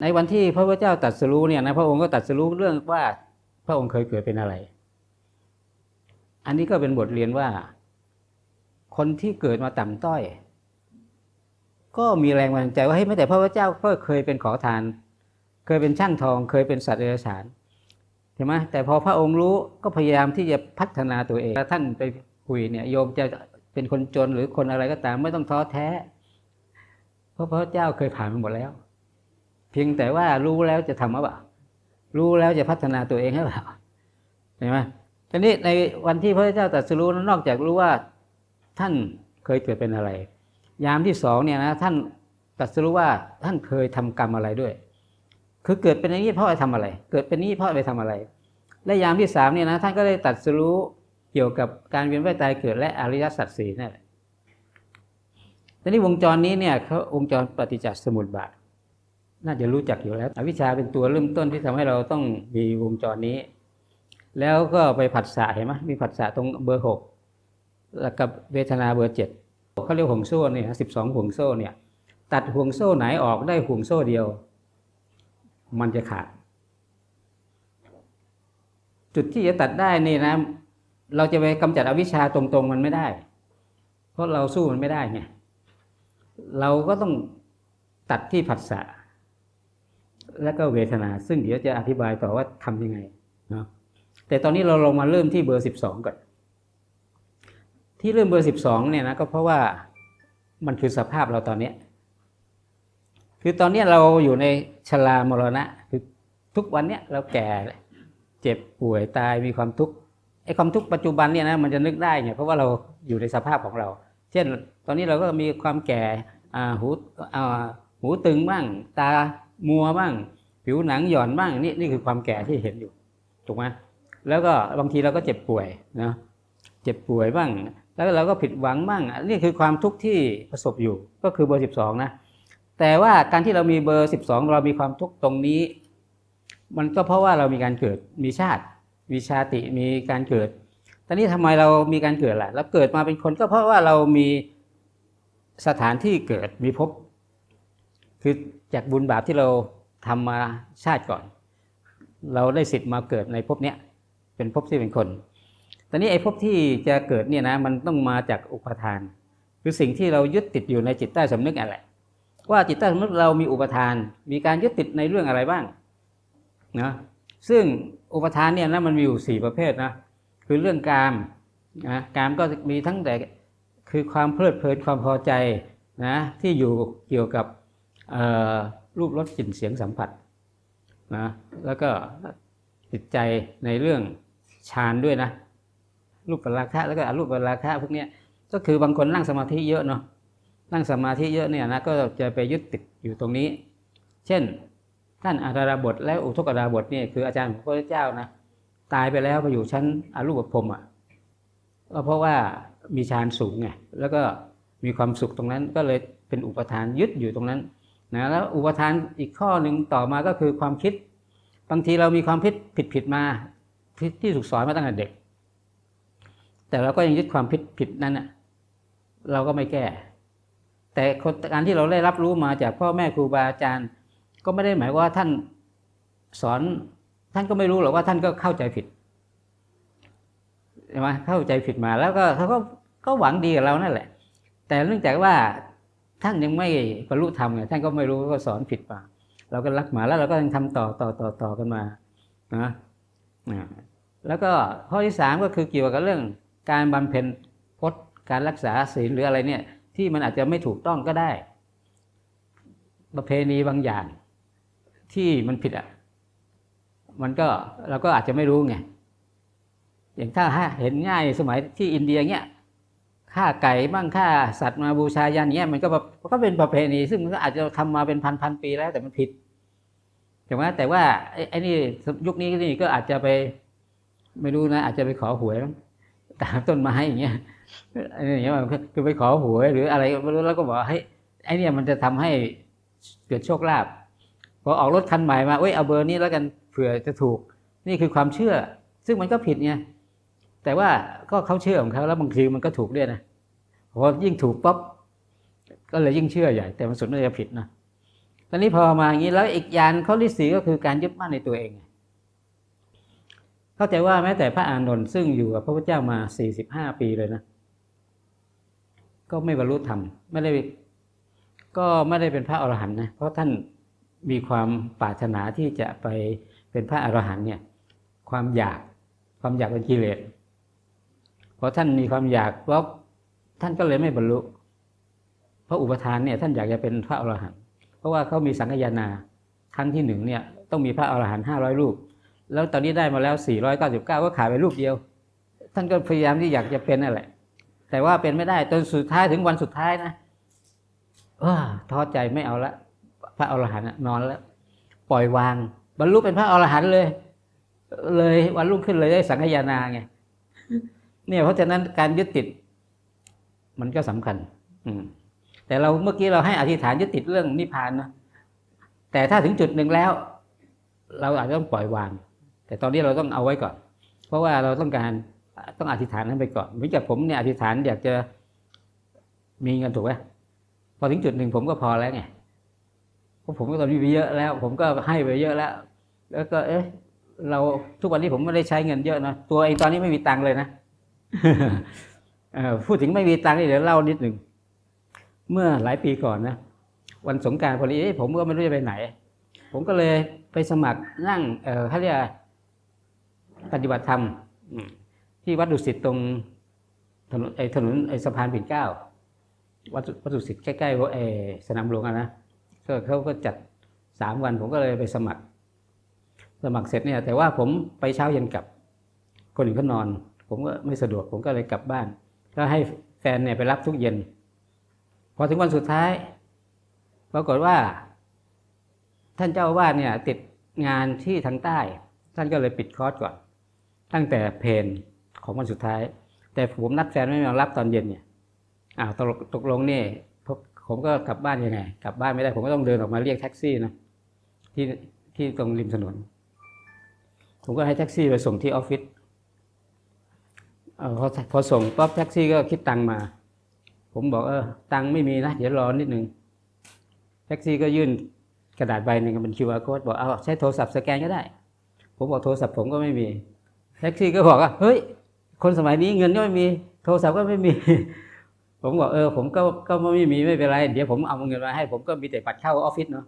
ในวันที่พระพุทธเจ้าตรัสรู้เนี่ยนะพระองค์ก็ตรัสรู้เรื่องว่าพระองค์เคยเกิดเป็นอะไร อันนี้ก็เป็นบทเรียนว่า คนที่เกิดมาต่ำต้อย ก็มีแรงบันดาลใจว่าให้ยแม้แต่พระพุทธเจ้าก็เคยเป็นขอทาน เคยเป็นช่างทอง เคยเป็นสัตว์เดรัจฉานใช่ไหมแต่พอพระองค์รู้ก็พยายามที่จะพัฒนาตัวเองถ้าท่านไปคุยเนี่ยโยมจะเป็นคนจนหรือคนอะไรก็ตามไม่ต้องท้อแท้ เพราะพระเจ้าเคยผ่านมาหมดแล้ว เพียงแต่ว่ารู้แล้วจะทำหรือเปล่ารู้แล้วจะพัฒนาตัวเองหรือเปล่าเห็นไหมทีนี้ในวันที่พระเจ้าตรัสรู้นั้นนอกจากรู้ว่าท่านเคยเกิดเป็นอะไร ยามที่สองเนี่ยนะท่านตรัสรู้ว่าท่านเคยทำกรรมอะไรด้วย คือเกิดเป็นอย่างนี้เพราะอไรทำอะไร เกิดเป็นนี้เพราะอไรทำอะไร และยามที่สามเนี่ยนะท่านก็ได้ตรัสรู้เกี่ยวกับการเวียนว่ายตายเกิดและอริยสัจสี่นั่นแหละทีนี้วงจรนี้เนี่ยเขาวงจรปฏิจจสมุปบาท น่าจะรู้จักอยู่แล้ว อวิชชาเป็นตัวเริ่มต้นที่ทำให้เราต้องมีวงจรนี้ แล้วก็ไปผัสสะเห็นไหมมีผัสสะตรงเบอร์หกแล้วกับเวทนาเบอร์เจ็ดเขาเรียกห่วงโซ่เนี่ยสิบสองห่วงโซ่เนี่ย ตัดห่วงโซ่ไหนออกได้ห่วงโซ่เดียว มันจะขาด จุดที่จะตัดได้นี่นะ เราจะไปกำจัดอวิชชาตรงๆมันไม่ได้ เพราะเราสู้มันไม่ได้ไงเราก็ต้องตัดที่ผัสสะ แล้วก็เวทนา ซึ่งเดี๋ยวจะอธิบายต่อว่าทำยังไงนะแต่ตอนนี้เราลงมาเริ่มที่เบอร์สิบสองก่อน ที่เริ่มเบอร์สิบสองเนี่ยนะก็เพราะว่ามันคือสภาพเราตอนนี้ คือตอนนี้เราอยู่ในชรามรณะ คือทุกวันเนี้ยเราแก่เจ็บป่วยตายมีความทุกข์ไอ้ความทุกข์ปัจจุบันเนี่ยนะมันจะนึกได้ไงเพราะว่าเราอยู่ในสภาพของเรา เช่น ตอนนี้เราก็มีความแก่หูหูตึงบ้างตา มัวบ้าง ผิวหนังหย่อนบ้างนี่นี่คือความแก่ที่เห็นอยู่ถูกไหมแล้วก็บางทีเราก็เจ็บป่วยนะเจ็บป่วยบ้าง แล้วเราก็ผิดหวังบ้างอันนี่คือความทุกข์ที่ประสบอยู่ก็คือเบอร์สิบสองนะ แต่ว่าการที่เรามีเบอร์สิบสองเรามีความทุกข์ตรงนี้ มันก็เพราะว่าเรามีการเกิดมีชาติ มีชาติมีการเกิดตอนนี้ทำไมเรามีการเกิดล่ะเราเกิดมาเป็นคนก็เพราะว่าเรามีสถานที่เกิดมีภพ คือจากบุญบาปที่เราทำมาชาติก่อน เราได้สิทธิ์มาเกิดในภพเนี้ยเป็นภพที่เป็นคน ตอนนี้ไอ้ภพที่จะเกิดเนี่ยนะมันต้องมาจากอุปทาน คือสิ่งที่เรายึดติดอยู่ในจิตใต้สำนึกอะไรว่าจิตใต้สำนึกเรามีอุปทาน มีการยึดติดในเรื่องอะไรบ้างนะซึ่งอุปทานเนี่ยนะมันมีอยู่สี่ประเภทนะคือเรื่องกามนะกามก็มีทั้งแต่คือความเพลิดเพลินความพอใจนะที่อยู่เกี่ยวกับ รูปรสกลิ่นเสียงสัมผัสนะแล้วก็ติดใจในเรื่องฌานด้วยนะ รูปปราคะแล้วก็อรูปปราคะพวกนี้ก็คือบางคนนั่งสมาธิเยอะเนาะนั่งสมาธิเยอะเนี่ยนะก็จะไปยึดติดอยู่ตรงนี้ เช่น ท่านอาราบทและอุทกดาบทเนี่ยคืออาจารย์ของพระเจ้านะตายไปแล้วไปอยู่ชั้นอรูปภพอะก็เพราะว่ามีฌานสูงไงแล้วก็มีความสุขตรงนั้นก็เลยเป็นอุปทานยึดอยู่ตรงนั้น นะแล้วอุปทานอีกข้อหนึ่งต่อมาก็คือความคิด บางทีเรามีความคิดผิดผิดมาที่ถูกสอนมาตั้งแต่เด็ก แต่เราก็ยังยึดความผิดผิดนั้นอะเราก็ไม่แก้ แต่การที่เราได้รับรู้มาจากพ่อแม่ครูบาอาจารย์ ก็ไม่ได้หมายว่าท่านสอนท่านก็ไม่รู้หรอกว่าท่านก็เข้าใจผิดใช่ไหมเข้าใจผิดมาแล้วก็เขาก็ก็หวังดีกับเรานั่นแหละ แต่เนื่องจากว่า ท่านยังไม่บรรลุธรรมไงท่านก็ไม่รู้ก็สอนผิดมาเราก็รักหมาแล้วเราก็ยังทำต่อต่อต่อต่อกันมานะแล้วก็ข้อที่สามก็คือเกี่ยวกับเรื่องการบำเพ็ญพจน์การรักษาศีลหรืออะไรเนี่ย ที่มันอาจจะไม่ถูกต้องก็ได้ ประเพณีบางอย่าง ที่มันผิดอะมันก็เราก็อาจจะไม่รู้ไงอย่างถ้าเห็นง่ายสมัยที่อินเดียเงี้ย ฆ่าไก่บ้างฆ่าสัตว์มาบูชายันเงี้ยมันก็ก็เป็นประเพณี ซึ่งมันก็อาจจะทำมาเป็นพันพันปีแล้วแต่มันผิดถูกไหมแต่ว่าไอ้นี่ยุคนี้นี่ก็อาจจะไป ไม่รู้นะ อาจจะไปขอหวยตามต้นไม้อย่างเงี้ยอย่างเงี้ยคือไปขอหวยหรืออะไรไม่รู้แล้วก็บอกให้ไอ้นี่มันจะทำให้เกิดโชคลาภพอออกรถคันใหม่มาเอ้ยเอาเบอร์นี้แล้วกันเผื่อจะถูก นี่คือความเชื่อ ซึ่งมันก็ผิดไงแต่ว่าก็เขาเชื่อของเขาแล้วบางทีมันก็ถูกด้วยนะ พอยิ่งถูกป๊บก็เลยยิ่งเชื่อใหญ่ แต่มันสุดมันจะผิดนะตอนนี้พอมาอย่างนี้แล้วอีกยานข้อที่สี่ก็คือการยึดมั่นในตัวเอง เข้าใจว่าแม้แต่พระอานนท์ซึ่งอยู่กับพระพุทธเจ้ามาสี่สิบห้าปีเลยนะ ก็ไม่บรรลุธรรมไม่ได้ก็ไม่ได้เป็นพระอรหันต์นะเพราะท่านมีความปรารถนาที่จะไปเป็นพระอรหันต์เนี่ย ความอยากความอยากเป็นกิเลสพอท่านมีความอยากปั๊บ ท่านก็เลยไม่บรรลุเพราะอุปทานเนี่ยท่านอยากจะเป็นพระอรหันต์เพราะว่าเขามีสังฆยานาครั้งที่หนึ่งเนี่ยต้องมีพระอรหันต์ห้าร้อยรูป แล้วตอนนี้ได้มาแล้วสี่ร้อยเก้าสิบเก้าก็ขายไปรูปเดียว ท่านก็พยายามที่อยากจะเป็นนั่นแหละ แต่ว่าเป็นไม่ได้จนสุดท้ายถึงวันสุดท้ายนะเออท้อใจไม่เอาละพระอรหันต์นอนแล้วปล่อยวาง บรรลุเป็นพระอรหันต์เลย เลยวันรุ่งขึ้นเลยได้สังฆยานาไงเนี่ยเพราะฉะนั้นการยึดติด มันก็สำคัญ อืม แต่เราเมื่อกี้เราให้อธิษฐานยึดติดเรื่องนิพพานนะแต่ถ้าถึงจุดหนึ่งแล้ว เราอาจจะต้องปล่อยวาง แต่ตอนนี้เราต้องเอาไว้ก่อน เพราะว่าเราต้องการต้องอธิษฐานนั้นไปก่อนเหมือนกับผมเนี่ยอธิษฐานอยากจะมีเงินถูกไหมพอถึงจุดหนึ่งผมก็พอแล้วไงเพราะผมก็ตอนนี้มีเยอะแล้ว ผมก็ให้ไปเยอะแล้ว แล้วก็ เอ๊ะเราทุกวันนี้ผมไม่ได้ใช้เงินเยอะนะตัวเองตอนนี้ไม่มีตังค์เลยนะ พูดถึงไม่มีตังค์นี่เดี๋ยวเล่านิดหนึ่ง เมื่อหลายปีก่อนนะ วันสงการพอดีผมก็ไม่รู้จะไปไหน ผมก็เลยไปสมัครนั่งเขาเรียกปฏิบัติธรรมที่วัดดุสิตตรงถนนไอ้ถนนไอ้สะพานปิ่นเก้าวัดวัดดุสิตใกล้ๆวัดไอ้สนามหลวงอะนะก็เขาก็จัดสามวัน ผมก็เลยไปสมัคร สมัครเสร็จเนี่ย แต่ว่าผมไปเช้าเย็นกลับ คนอื่นเขานอน ผมก็ไม่สะดวก ผมก็เลยกลับบ้าน ก็ให้แฟนเนี่ยไปรับทุกเย็น พอถึงวันสุดท้าย ปรากฏว่า ท่านเจ้าอาวาสเนี่ย ติดงานที่ทางใต้ ท่านก็เลยปิดคอร์สก่อน ตั้งแต่เพนของวันสุดท้าย แต่ผมนัดแฟนไม่มารับตอนเย็นเนี่ยอ้าวตกตกลงนี่ผมผมก็กลับบ้านยังไง กลับบ้านไม่ได้ผมก็ต้องเดินออกมาเรียกแท็กซี่นะที่ที่ตรงริมถนน ผมก็ให้แท็กซี่ไปส่งที่ออฟฟิศ พอพอส่งปั๊บแท็กซี่ก็คิดตังมา ผมบอกเออตังไม่มีนะ เดี๋ยวรอนิดนึงแท็กซี่ก็ยื่นกระดาษใบหนึ่งเป็น QR code บอกเอาใช้โทรศัพท์สแกนก็ได้ ผมบอกโทรศัพท์ผมก็ไม่มีแท็กซี่ก็บอกว่าเฮ้ย คนสมัยนี้เงินก็ไม่มี โทรศัพท์ก็ไม่มี ผมบอกเออ ผมก็ก็ไม่มีไม่เป็นไร เดี๋ยวผมเอาเงินมาให้ ผมก็มีแต่บัตรเข้าออฟฟิศเนาะ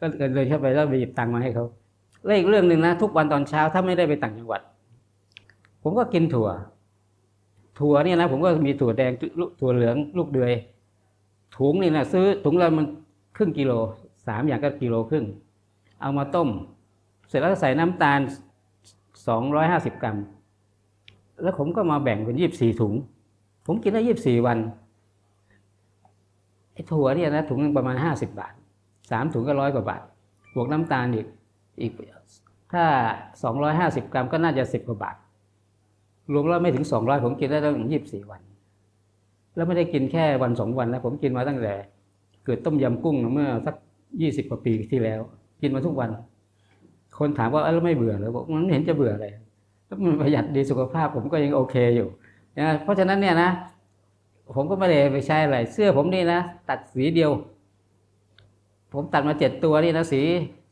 ก็เลยเข้าไปแล้วไปหยิบตังค์มาให้เขาแล้วอีกเรื่องหนึ่งนะ ทุกวันตอนเช้าถ้าไม่ได้ไปต่างจังหวัด ผมก็กินถั่ว ถั่วเนี่ยนะผมก็มีถั่วแดงลูกถั่วเหลืองลูกเดือย ถุงนี่นะซื้อถุงละมันครึ่งกิโลสามอย่างก็กิโลครึ่ง เอามาต้ม เสร็จแล้วใส่น้ำตาลสองร้อยห้าสิบกรัม แล้วผมก็มาแบ่งเป็นยี่บสี่ถุง ผมกินได้ยี่บสี่วันไอ้ถั่วเนี่ยนะถุงนึงประมาณห้าสิบบาทสามถุงก็ร้อยกว่าบาทบวกน้ำตาลอีกอีกถ้าสองร้อยห้าสิบกรัมก็น่าจะสิบกว่าบาท รวมแล้วไม่ถึงสองร้อยผมกินได้ตั้งยี่สิบสี่วัน แล้วไม่ได้กินแค่วันสองวันนะผมกินมาตั้งแต่ เกิดต้มยำกุ้งเมื่อสักยี่สิบกว่าปีที่แล้ว กินมาทุกวัน คนถามว่าแล้วไม่เบื่อหรือบอกมันไม่เห็นจะเบื่ออะไรแล้วมันประหยัดดีสุขภาพผมก็ยังโอเคอยู่นะเพราะฉะนั้นเนี่ยนะ ผมก็ไม่ได้ไปใช้อะไร เสื้อผมนี่นะตัดสีเดียว ผมตัดมาเจ็ดตัวนี่นะสี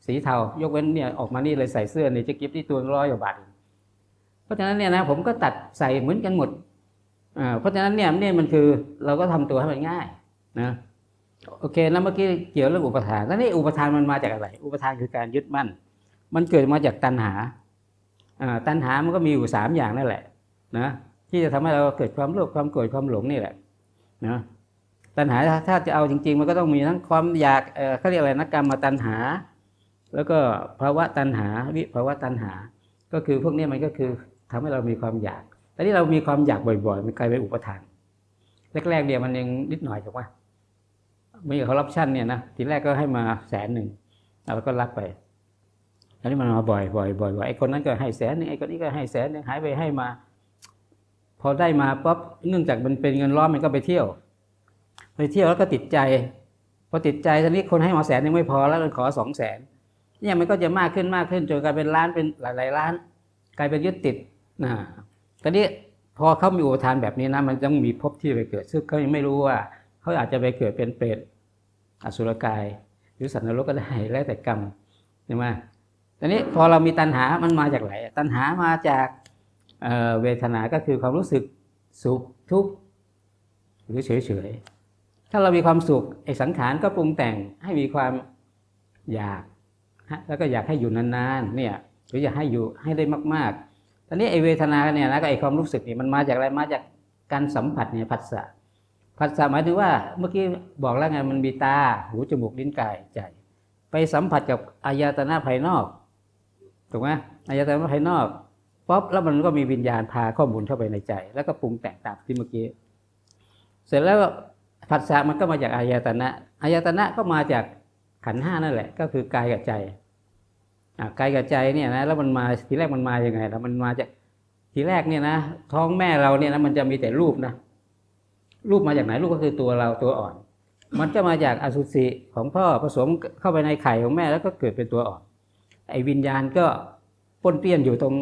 สีเทายกเว้นเนี่ยออกมานี่เลยใส่เสื้อในจะกิฟที่ตัวร้อยกว่าบาทเพ ราะฉะนั้นเนี่ยนะผมก็ตัดใส่เหมือนกันหมดเพราะฉะนั้นเนี่ยเนี่ยมันคือเราก็ทำตัวให้มันง่ายนะโอเคนะเมื่อกี้เกี่ยวเรื่องอุปทานแล้วนี่อุปทานมันมาจากอะไร อุปทานคือการยึดมั่น มันเกิดมาจากตัณหาตัณหามันก็มีอยู่สามอย่างนั่นแหละนะที่จะทำให้เราเกิดความโลภความโกรธความหลงนี่แหละนะตัณหาถ้าจะเอาจริง ๆ มันก็ต้องมีทั้งความอยากเออเขาเรียกอะไรนะกรรมมาตัณหา แล้วก็ภาวะตัณหาวิภาวะตัณหา ก็คือพวกนี้มันก็คือ ทำให้เรามีความอยากแต่ที่เรามีความอยากบ่อยๆ มันกลายเป็นอุปทาน แรกๆเดียวมันยังนิดหน่อยถูกไหมมีคอร์รัปชันเนี่ยนะ ทีแรกก็ให้มาแสนหนึ่งเราก็รับไปอันนี้มันมาบ่อยๆบ่อยๆบ่อยไอ้คนนั้นก็ให้แสนหนึงไอ้คนนี้ก็ให้แสนหนึงหายไปให้มา พอได้มาปั๊บเนื่องจากมันเป็นเงินร้อนมันก็ไปเที่ยว ไปเที่ยวแล้วก็ติดใจ พอติดใจตอนนี้คนให้มาแสนยังไม่พอแล้วขอสองแสนเนี่ยมันก็จะมากขึ้นมากขึ้นจนกลายเป็นล้านเป็นหลายๆล้าน กลายเป็นยึดติด นะตอนนี้พอเขามีอุปทานแบบนี้นะ มันต้องมีภพที่ไปเกิด ซึ่งเขายังไม่รู้ว่า เขาอาจจะไปเกิดเป็นเปรตอสุรกาย หรือสัตว์นรกก็ได้แล้วแต่กรรมใช่ไหมตอนนี้พอเรามีตัณหา มันมาจากไหนตัณหามาจากเเวทนา ก็คือความรู้สึกสุขทุกข์หรือเฉยๆถ้าเรามีความสุขไอ้สังขารก็ปรุงแต่งให้มีความอยากฮะแล้วก็อยากให้อยู่นานๆเนี่ยหรืออยากให้อยู่ให้ได้มาก ๆ อนนี้ไอ้เวทนาเนี่ยนะก็ไอ้ความรู้สึกนี่มันมาจากอะไรมาจากการสัมผัสเนี่ยผัสสะผัสสะหมายถึงว่าเมื่อกี้บอกแล้วไงมันมีตาหูจมูกลิ้นกายใจ ไปสัมผัสกับอายตนะภายนอกถูกไหมอายตนะภายนอกป๊อปแล้วมันก็มีวิญญาณพาข้อมูลเข้าไปในใจ แล้วก็ปรุงแต่งตามที่เมื่อกี้ เสร็จแล้วผัสสะมันก็มาจากอายตนะอายตนะก็มาจากขันห้านั่นแหละ ก็คือกายกับใจ กายกับใจเนี่ยนะแล้วมันมาทีแรกมันมาอย่างไงแล้วมันมาจากทีแรกเนี่ยนะท้องแม่เราเนี่ยนะมันจะมีแต่รูปนะรูปมาจากไหนรูปก็คือตัวเราตัวอ่อน มันจะมาจากอสุจิของพ่อผสมเข้าไปในไข่ของแม่แล้วก็เกิดเป็นตัวอ่อน ไอ้วิญญาณก็ปนเปี้ยนอยู่ตรง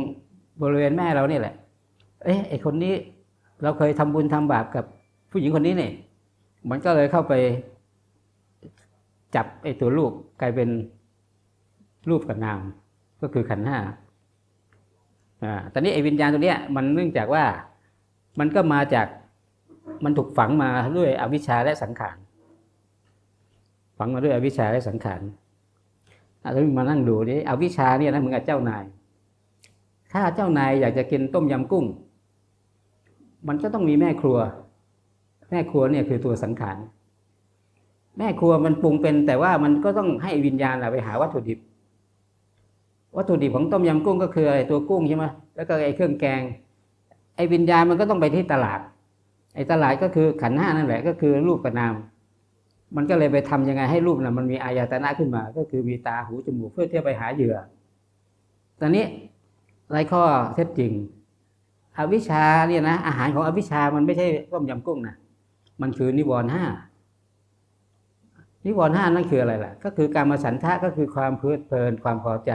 บริเวณแม่เราเนี่ยแหละ เอ๊ะไอ้คนนี้เราเคยทำบุญทำบาปกับผู้หญิงคนนี้เนี่ยมันก็เลยเข้าไปจับไอ้ตัวรูปกลายเป็น รูปกับนาม ก็คือขันธ์ห้าอ่าตอนนี้ไอ้วิญญาณตัวเนี้ยมันเนื่องจากว่ามันก็มาจากมันถูกฝังมาด้วยอวิชชาและสังขาร ฝังมาด้วยอวิชชาและสังขารอาจจะมานั่งดูดิอวิชชาเนี่ยนะเหมือนกับเจ้านาย ถ้าเจ้านายอยากจะกินต้มยำกุ้ง มันก็ต้องมีแม่ครัว แม่ครัวเนี่ยคือตัวสังขาร แม่ครัวมันปรุงเป็นแต่ว่ามันก็ต้องให้วิญญาณน่ะไปหาวัตถุดิบ วัตถุดิบของต้มยำกุ้งก็คืออะไรตัวกุ้งใช่ไหมแล้วก็ไอ้เครื่องแกง ไอ้วิญญาณมันก็ต้องไปที่ตลาด ไอ้ตลาดก็คือขันห้านั่นแหละก็คือรูปกับนาม มันก็เลยไปทำยังไงให้รูปน่ะมันมีอายตนะขึ้นมา ก็คือมีตาหูจมูกเพื่อที่จะไปหาเหยื่อ ตอนนี้ไรข้อเท็จจริง อวิชชาเนี่ยนะอาหารของอวิชชามันไม่ใช่ต้มยำกุ้งนะมันคือนิวรณ์ห้านิวรณ์ห้านั่นคืออะไรล่ะ ก็คือการมาฉันทะก็คือความเพลิดเพลินความพอใจ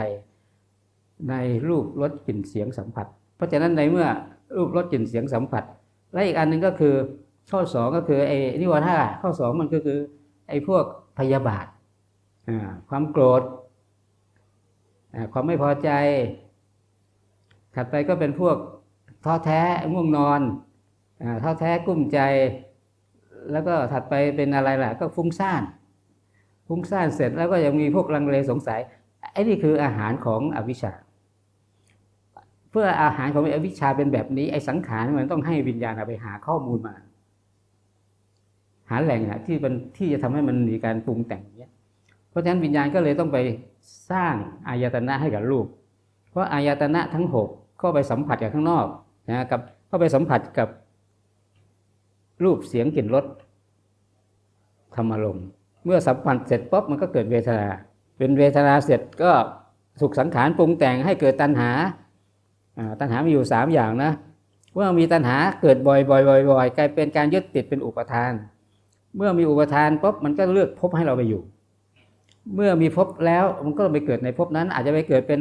ในรูปรสกลิ่นเสียงสัมผัส เพราะฉะนั้นในเมื่อรูปรสกลิ่นเสียงสัมผัส และอีกอันหนึ่งก็คือข้อสองก็คือไอ้นิวรณ์ห้าข้อสองมันก็คือไอ้พวกพยาบาทความโกรธความไม่พอใจถัดไปก็เป็นพวกท้อแท้ง่วงนอนอท้อแท้กุ้มใจ แล้วก็ถัดไปเป็นอะไรล่ะ ก็ฟุ้งซ่านฟุ้งซ่านเสร็จแล้วก็ยังมีพวกลังเลสงสัยไอ้นี่คืออาหารของอวิชชา พื่ออาหารของอวิชชาเป็นแบบนี้ ไอ้สังขารมันต้องให้วิญญาณไปหาข้อมูลมา หาแหล่งอะที่มันที่จะทำให้มันมีการปรุงแต่งเนี้ย เพราะฉะนั้นวิญญาณก็เลยต้องไปสร้างอายตนะให้กับรูป เพราะอายตนะทั้งหกก็ไปสัมผัสกับข้างนอกนะกับเข้าไปสัมผัสกับ รูปเสียงกลิ่นรสธรรมารมเมื่อสัมผัสเสร็จปุ๊บมันก็เกิดเวทนา เป็นเวทนาเสร็จก็สุขสังขารปรุงแต่งให้เกิดตัณหา ตัณหามีอยู่สามอย่างนะเมื่อมีตัณหาเกิดบ่อยๆบ่อยๆกลายเป็นการยึดติดเป็นอุปทาน เมื่อมีอุปทานปุ๊บมันก็เลือกภพให้เราไปอยู่ เมื่อมีภพแล้วมันก็ไปเกิดในภพนั้น อาจจะไปเกิดเป็น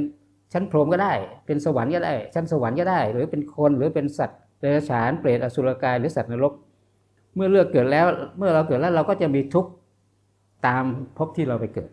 ชั้นพรหมก็ได้ เป็นสวรรค์ก็ได้ ชั้นสวรรค์ก็ได้ หรือเป็นคนหรือเป็นสัตว์เดรัจฉานเปรตอสุรกายหรือสัตว์นรก เมื่อเลือกเกิดแล้วเมื่อเราเกิดแล้วเราก็จะมีทุกข์ตามภพที่เราไปเกิด